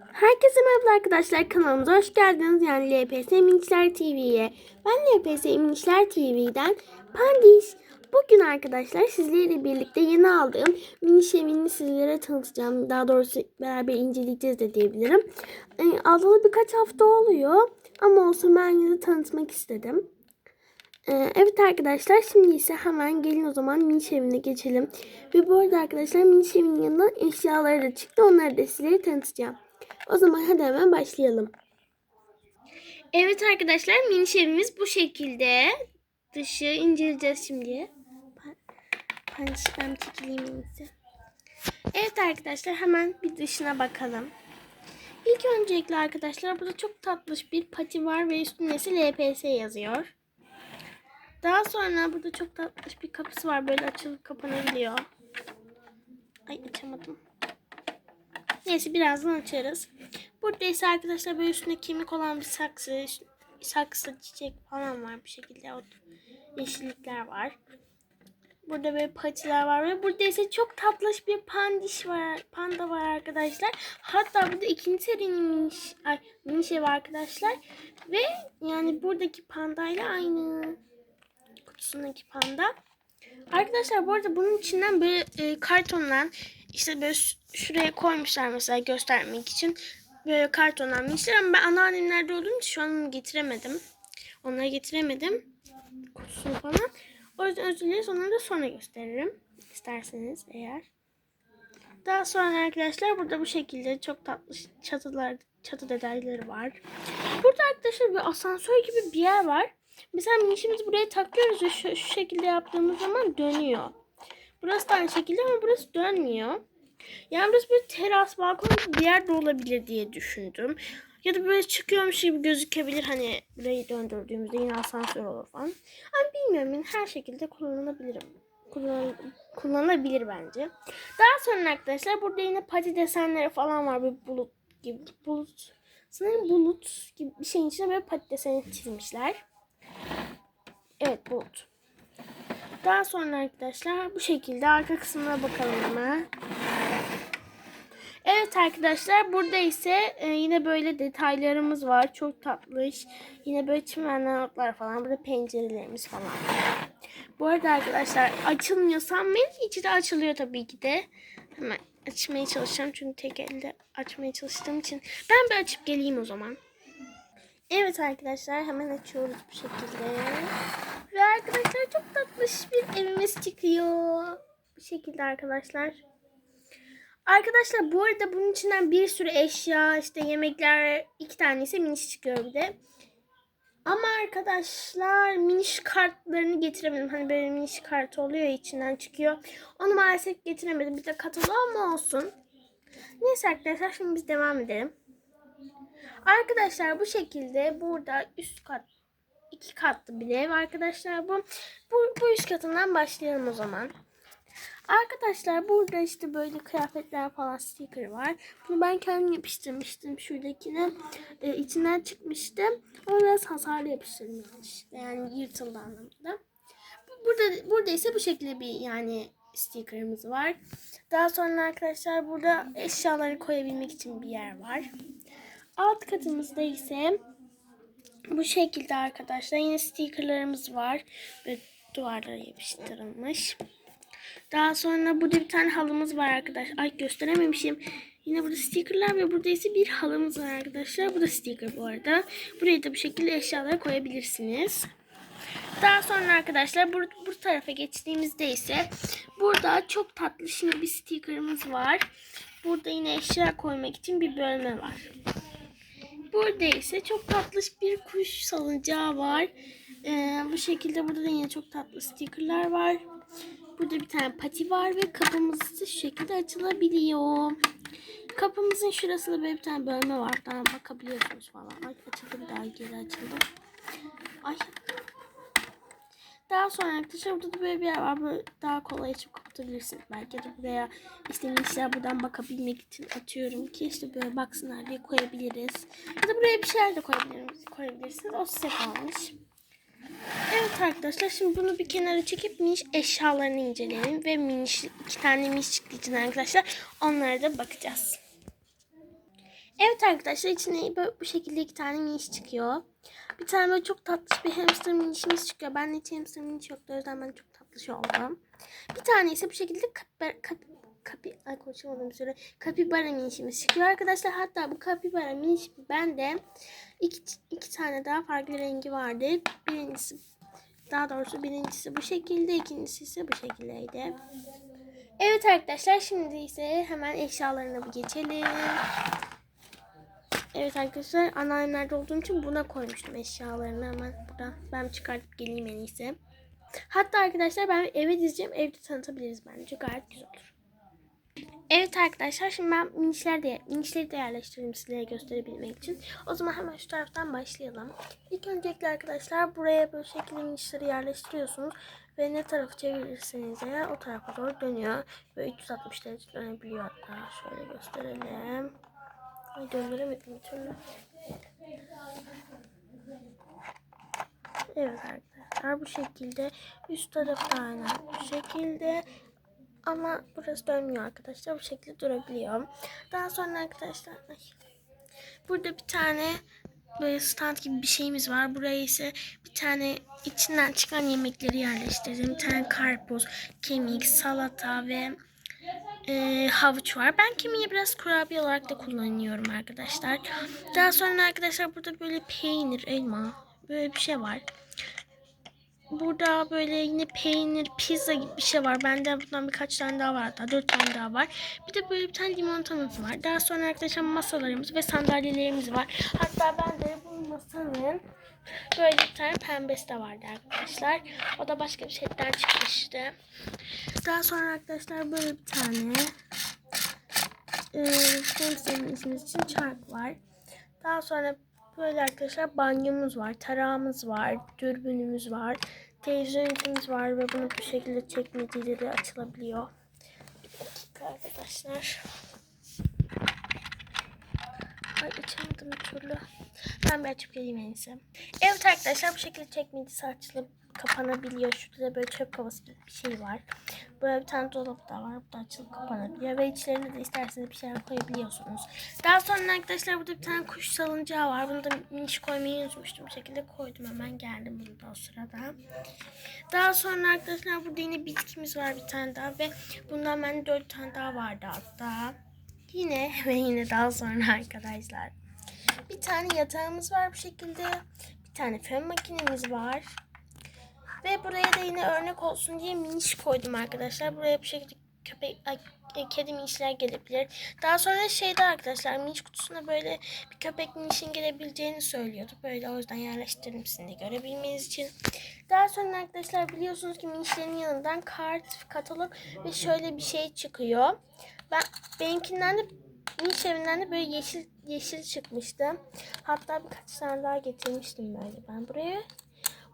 Herkese merhaba arkadaşlar kanalımıza hoş geldiniz yani LPS Minişler TV'ye. Ben LPS Minişler TV'den Pandiş. Bugün arkadaşlar sizlerle birlikte yeni aldığım miniş evini sizlere tanıtacağım. Daha doğrusu beraber inceleyeceğiz de diyebilirim. E, alalı birkaç hafta oluyor ama olsa ben yine tanıtmak istedim. Ee, evet arkadaşlar şimdi ise hemen gelin o zaman miniş evine geçelim. Ve bu arada arkadaşlar miniş evinin yanından eşyaları da çıktı. Onları da sizlere tanıtacağım. O zaman hadi hemen başlayalım. Evet arkadaşlar miniş evimiz bu şekilde. Dışı inceleyeceğiz şimdi. Panç ben çekileyim iyisi. Evet arkadaşlar hemen bir dışına bakalım. İlk öncelikle arkadaşlar burada çok tatlış bir pati var ve üstünde ise LPS yazıyor. Daha sonra burada çok tatlış bir kapısı var. Böyle açılıp kapanabiliyor. Ay açamadım. Neyse birazdan açarız. Burada ise arkadaşlar böyle üstünde kemik olan bir saksı, saksı çiçek falan var bir şekilde. O yeşillikler var. Burada böyle patiler var ve burada ise çok tatlış bir pandiş var. Panda var arkadaşlar. Hatta burada ikinci serinin ay, miniş evi arkadaşlar. Ve yani buradaki pandayla aynı kutusundaki panda. Arkadaşlar bu arada bunun içinden böyle e, kartondan işte böyle şuraya koymuşlar mesela göstermek için. Böyle kartondan minişler ama ben anneannemlerde olduğum için şu an getiremedim. Onları getiremedim. Kutusunu falan. O yüzden özür dileriz. Onları da sonra gösteririm. isterseniz eğer. Daha sonra arkadaşlar burada bu şekilde çok tatlı çatılar, çatı detayları var. Burada arkadaşlar bir asansör gibi bir yer var. Mesela minişimizi buraya takıyoruz ve şu, şu şekilde yaptığımız zaman dönüyor. Burası da aynı şekilde ama burası dönmüyor. Yani burası bir teras, balkon bir yerde olabilir diye düşündüm. Ya da böyle çıkıyormuş gibi gözükebilir hani burayı döndürdüğümüzde yine asansör olur falan. Ama bilmiyorum yani her şekilde kullanılabilirim. Kullan, kullanılabilir bence. Daha sonra arkadaşlar burada yine pati desenleri falan var. Bir bulut gibi. Bulut. Sanırım bulut gibi bir şeyin içine böyle pati deseni çizmişler. Evet bulut. Daha sonra arkadaşlar bu şekilde arka kısmına bakalım hemen. Evet arkadaşlar burada ise e, yine böyle detaylarımız var. Çok tatlış. Yine böyle çimenler otlar falan. Burada pencerelerimiz falan. Bu arada arkadaşlar açılmıyor sanmayın. İçi de açılıyor tabii ki de. Hemen açmaya çalışacağım. Çünkü tek elde açmaya çalıştığım için. Ben bir açıp geleyim o zaman. Evet arkadaşlar hemen açıyoruz bu şekilde. Tatlış bir evimiz çıkıyor. Bu şekilde arkadaşlar. Arkadaşlar bu arada bunun içinden bir sürü eşya işte yemekler iki tanesi miniş çıkıyor bir de. Ama arkadaşlar miniş kartlarını getiremedim. Hani böyle miniş kartı oluyor içinden çıkıyor. Onu maalesef getiremedim. Bir de katalog ama olsun. Neyse arkadaşlar şimdi biz devam edelim. Arkadaşlar bu şekilde burada üst kat iki katlı bir ev arkadaşlar bu. Bu, bu üst katından başlayalım o zaman. Arkadaşlar burada işte böyle kıyafetler falan sticker var. Bunu ben kendim yapıştırmıştım şuradakine. E, içinden çıkmıştı. Ama biraz hasarlı yapıştırdım yanlışlıkla. Yani yırtıldı anlamında. Burada, burada ise bu şekilde bir yani stickerımız var. Daha sonra arkadaşlar burada eşyaları koyabilmek için bir yer var. Alt katımızda ise bu şekilde arkadaşlar yine stickerlarımız var. Ve duvarlara yapıştırılmış. Daha sonra burada bir tane halımız var arkadaşlar. Ay gösterememişim. Yine burada stickerlar ve burada ise bir halımız var arkadaşlar. Bu da sticker bu arada. Buraya da bu şekilde eşyaları koyabilirsiniz. Daha sonra arkadaşlar bu, bu tarafa geçtiğimizde ise burada çok tatlı şimdi bir stickerımız var. Burada yine eşya koymak için bir bölme var. Burada ise çok tatlış bir kuş salıncağı var. Ee, bu şekilde burada da yine çok tatlı stickerlar var. Burada bir tane pati var ve kapımız da şu şekilde açılabiliyor. Kapımızın şurasında böyle bir tane bölme var. Daha bakabiliyorsunuz falan. Ay açıldı bir daha geri açıldı. Ay. Daha sonra arkadaşlar burada da böyle bir yer var. Böyle daha kolay açıp kapatabilirsiniz. Belki de buraya işte işler buradan bakabilmek için atıyorum ki işte böyle baksınlar diye koyabiliriz. Ya da buraya bir şeyler de koyabilirsiniz. koyabilirsiniz. O size kalmış. Evet arkadaşlar şimdi bunu bir kenara çekip miniş eşyalarını inceleyelim ve miniş iki tane miniş çıktığı için arkadaşlar onlara da bakacağız. Evet arkadaşlar içine böyle bu şekilde iki tane miniş çıkıyor. Bir tane böyle çok tatlış bir hamster minişimiz çıkıyor. Ben de hiç hamster miniş yoktu. O yüzden ben çok tatlış oldum. Bir tane ise bu şekilde kapibara, kapi, kapi, ay konuşamadım süre. Kapibara minişimiz çıkıyor arkadaşlar. Hatta bu kapibara miniş bende iki, iki tane daha farklı rengi vardı. Birincisi daha doğrusu birincisi bu şekilde, ikincisi ise bu şekildeydi. Evet arkadaşlar şimdi ise hemen eşyalarına bir geçelim. Evet arkadaşlar anneannemlerde olduğum için buna koymuştum eşyalarını hemen buradan. Ben çıkartıp geleyim en iyisi. Hatta arkadaşlar ben eve dizeceğim. Evde tanıtabiliriz bence. Gayet güzel olur. Evet arkadaşlar şimdi ben minişleri de, minişleri de yerleştireyim sizlere gösterebilmek için. O zaman hemen şu taraftan başlayalım. İlk öncelikle arkadaşlar buraya böyle şekilde minişleri yerleştiriyorsunuz. Ve ne tarafı çevirirseniz eğer o tarafa doğru dönüyor. Ve 360 derece dönebiliyor hatta. Şöyle gösterelim. Ay döndüremedim bir türlü. Evet arkadaşlar bu şekilde üst tarafta aynen bu şekilde ama burası dönmüyor arkadaşlar bu şekilde durabiliyor. Daha sonra arkadaşlar ay, burada bir tane böyle stand gibi bir şeyimiz var. Buraya ise bir tane içinden çıkan yemekleri yerleştirdim. Bir tane karpuz, kemik, salata ve e, havuç var. Ben kemiği biraz kurabiye olarak da kullanıyorum arkadaşlar. Daha sonra arkadaşlar burada böyle peynir, elma böyle bir şey var. Burada böyle yine peynir, pizza gibi bir şey var. Bende bundan birkaç tane daha var hatta. Dört tane daha var. Bir de böyle bir tane limonatamız var. Daha sonra arkadaşlar masalarımız ve sandalyelerimiz var. Hatta bende bu masanın böyle bir tane pembesi de vardı arkadaşlar. O da başka bir şeyden çıkmıştı. Daha sonra arkadaşlar böyle bir tane e, ismimiz için çark var. Daha sonra böyle arkadaşlar banyomuz var, tarağımız var, dürbünümüz var, televizyon ünitemiz var ve bunu bu şekilde çekmeceleri açılabiliyor. Bir dakika arkadaşlar. Açamadım bir türlü. Ben bir açıp geleyim en iyisi. Evet arkadaşlar bu şekilde çekmecesi açılıp kapanabiliyor. Şurada da böyle çöp kovası gibi bir şey var. Böyle bir tane dolap da var. Bu da açılıp kapanabiliyor. Ve içlerine de isterseniz bir şeyler koyabiliyorsunuz. Daha sonra arkadaşlar burada bir tane kuş salıncağı var. Bunu da miniş koymayı unutmuştum. Bu şekilde koydum. Hemen geldim bunu da o sırada. Daha sonra arkadaşlar burada yine bitkimiz var bir tane daha. Ve bundan bende dört tane daha vardı hatta. Yine ve yine daha sonra arkadaşlar. Bir tane yatağımız var bu şekilde. Bir tane fön makinemiz var. Ve buraya da yine örnek olsun diye miniş koydum arkadaşlar. Buraya bu şekilde köpek, e, kedi minişler gelebilir. Daha sonra şeyde arkadaşlar miniş kutusuna böyle bir köpek minişin gelebileceğini söylüyordu. Böyle o yüzden yerleştirdim sizin de görebilmeniz için. Daha sonra arkadaşlar biliyorsunuz ki minişlerin yanından kart, katalog ve şöyle bir şey çıkıyor. Ben benimkinden de evinden de böyle yeşil yeşil çıkmıştı. Hatta birkaç tane daha getirmiştim böyle ben buraya.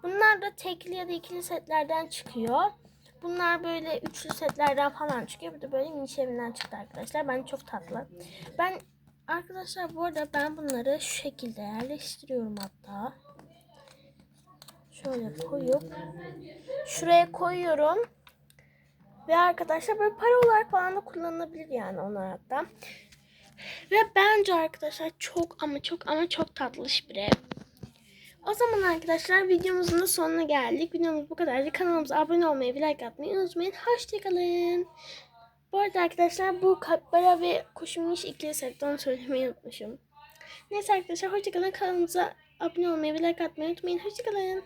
Bunlar da tekli ya da ikili setlerden çıkıyor. Bunlar böyle üçlü setlerden falan çıkıyor. Bir de böyle evinden çıktı arkadaşlar. Ben çok tatlı. Ben arkadaşlar bu arada ben bunları şu şekilde yerleştiriyorum hatta. Şöyle koyup şuraya koyuyorum. Ve arkadaşlar böyle para olarak falan da kullanılabilir yani onlar hatta. Ve bence arkadaşlar çok ama çok ama çok tatlış bir ev. O zaman arkadaşlar videomuzun da sonuna geldik. Videomuz bu kadardı. Kanalımıza abone olmayı ve like atmayı unutmayın. Hoşçakalın. Bu arada arkadaşlar bu kaplara ve kuşumuş ikili setten söylemeyi unutmuşum. Neyse arkadaşlar hoşçakalın. Kanalımıza abone olmayı ve like atmayı unutmayın. Hoşçakalın.